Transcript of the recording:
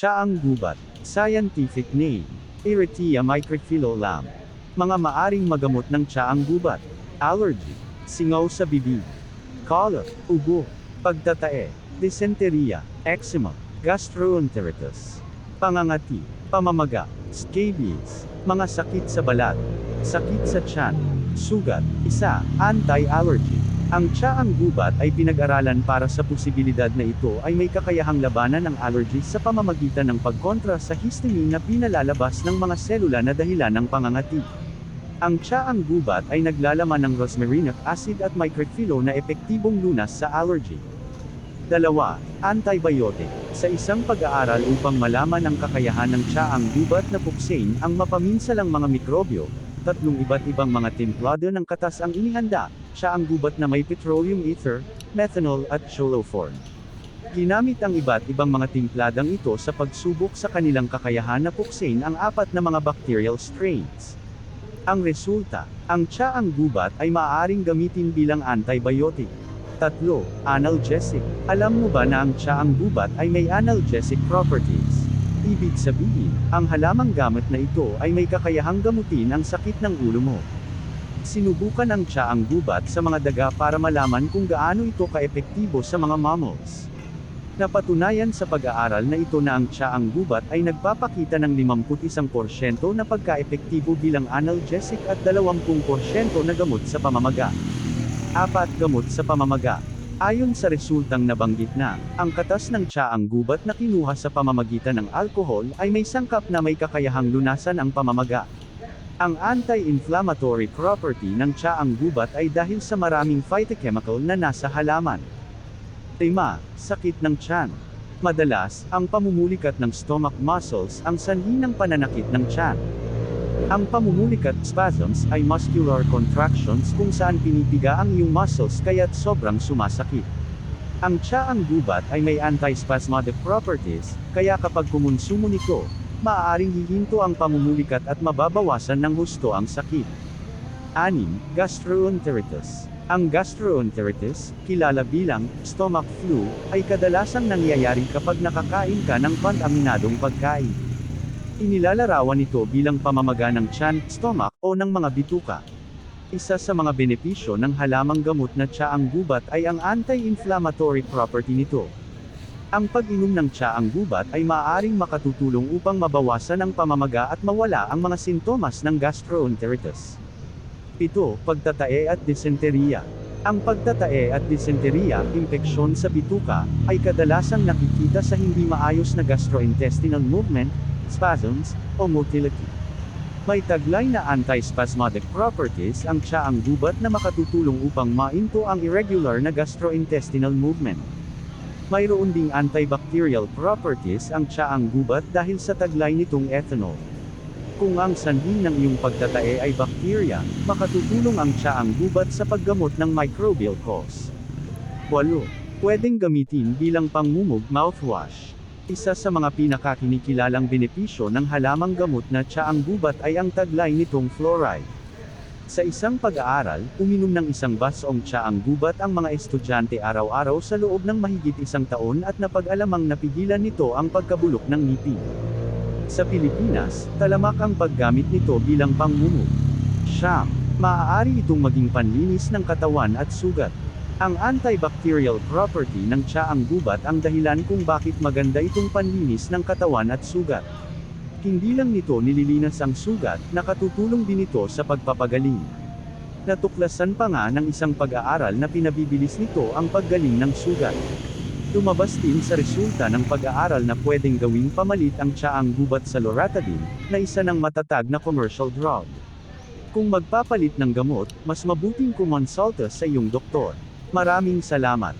Tsaang gubat. Scientific name. Erythia microphylla Mga maaring magamot ng tsaang gubat. Allergy. Singaw sa bibig. Colic. Ubo. Pagtatae. Dysenteria. Eczema. Gastroenteritis. Pangangati. Pamamaga. Scabies. Mga sakit sa balat. Sakit sa tiyan. Sugat. Isa. Anti-allergy. Ang tsaang gubat ay pinag-aralan para sa posibilidad na ito ay may kakayahang labanan ng allergies sa pamamagitan ng pagkontra sa histamine na pinalalabas ng mga selula na dahilan ng pangangati. Ang tsaang gubat ay naglalaman ng rosmarinic acid at microfillo na epektibong lunas sa allergy. Dalawa, antibiotic. Sa isang pag-aaral upang malaman ang kakayahan ng tsaang gubat na puksain ang mapaminsalang mga mikrobyo, tatlong iba't ibang mga templado ng katas ang inihanda, siya ang gubat na may petroleum ether, methanol at choloform. Ginamit ang iba't ibang mga timpladang ito sa pagsubok sa kanilang kakayahan na puksain ang apat na mga bacterial strains. Ang resulta, ang tsaang gubat ay maaaring gamitin bilang antibiotic. Tatlo, analgesic. Alam mo ba na ang tsaang gubat ay may analgesic properties? Ibig sabihin, ang halamang gamit na ito ay may kakayahang gamutin ang sakit ng ulo mo. Sinubukan ang tsaang gubat sa mga daga para malaman kung gaano ito kaepektibo sa mga mammals. Napatunayan sa pag-aaral na ito na ang tsaang gubat ay nagpapakita ng 51% na pagkaepektibo bilang analgesic at 20% na gamot sa pamamaga. Apat gamot sa pamamaga. Ayon sa resultang nabanggit na, ang katas ng tsaang gubat na kinuha sa pamamagitan ng alkohol ay may sangkap na may kakayahang lunasan ang pamamaga. Ang anti-inflammatory property ng tsaang gubat ay dahil sa maraming phytochemical na nasa halaman. Tema, sakit ng tiyan. Madalas, ang pamumulikat ng stomach muscles ang sanhi ng pananakit ng tiyan. Ang pamumulikat spasms ay muscular contractions kung saan pinipiga ang iyong muscles kaya't sobrang sumasakit. Ang tsaang gubat ay may antispasmodic properties, kaya kapag kumonsumo nito, maaaring hihinto ang pamumulikat at mababawasan ng husto ang sakit. 6. Gastroenteritis. Ang gastroenteritis, kilala bilang stomach flu, ay kadalasang nangyayari kapag nakakain ka ng kontaminadong pagkain. Inilalarawan ito bilang pamamaga ng tiyan, stomach, o ng mga bituka. Isa sa mga benepisyo ng halamang gamot na tsaang gubat ay ang anti-inflammatory property nito. Ang pag-inom ng tsaang gubat ay maaaring makatutulong upang mabawasan ang pamamaga at mawala ang mga sintomas ng gastroenteritis. 7. Pagtatae at dysenteriya. Ang pagtatae at dysenteriya, impeksyon sa bituka, ay kadalasang nakikita sa hindi maayos na gastrointestinal movement, spasms, o motility. May taglay na antispasmodic properties ang tsaang gubat na makatutulong upang mainto ang irregular na gastrointestinal movement. Mayroon ding antibacterial properties ang tsaang gubat dahil sa taglay nitong ethanol. Kung ang sanhi ng iyong pagtatae ay bakterya, makatutulong ang tsaang gubat sa paggamot ng microbial cause. 8. Pwedeng gamitin bilang pangmumog mouthwash. Isa sa mga pinakakinikilalang benepisyo ng halamang gamot na tsaang gubat ay ang taglay nitong fluoride. Sa isang pag-aaral, uminom ng isang basong tsaang gubat ang mga estudyante araw-araw sa loob ng mahigit isang taon at napag-alamang napigilan nito ang pagkabulok ng ngipin. Sa Pilipinas, talamak ang paggamit nito bilang pangmumog. Siyam, maaari itong maging panlinis ng katawan at sugat. Ang antibacterial property ng tsaang gubat ang dahilan kung bakit maganda itong panlinis ng katawan at sugat. Hindi lang nito nililinas ang sugat, nakatutulong din ito sa pagpapagaling. Natuklasan pa nga ng isang pag-aaral na pinabibilis nito ang paggaling ng sugat. Lumabas din sa resulta ng pag-aaral na pwedeng gawing pamalit ang tsaang gubat sa loratadine, na isa ng matatag na commercial drug. Kung magpapalit ng gamot, mas mabuting kumonsulta sa iyong doktor. Maraming salamat.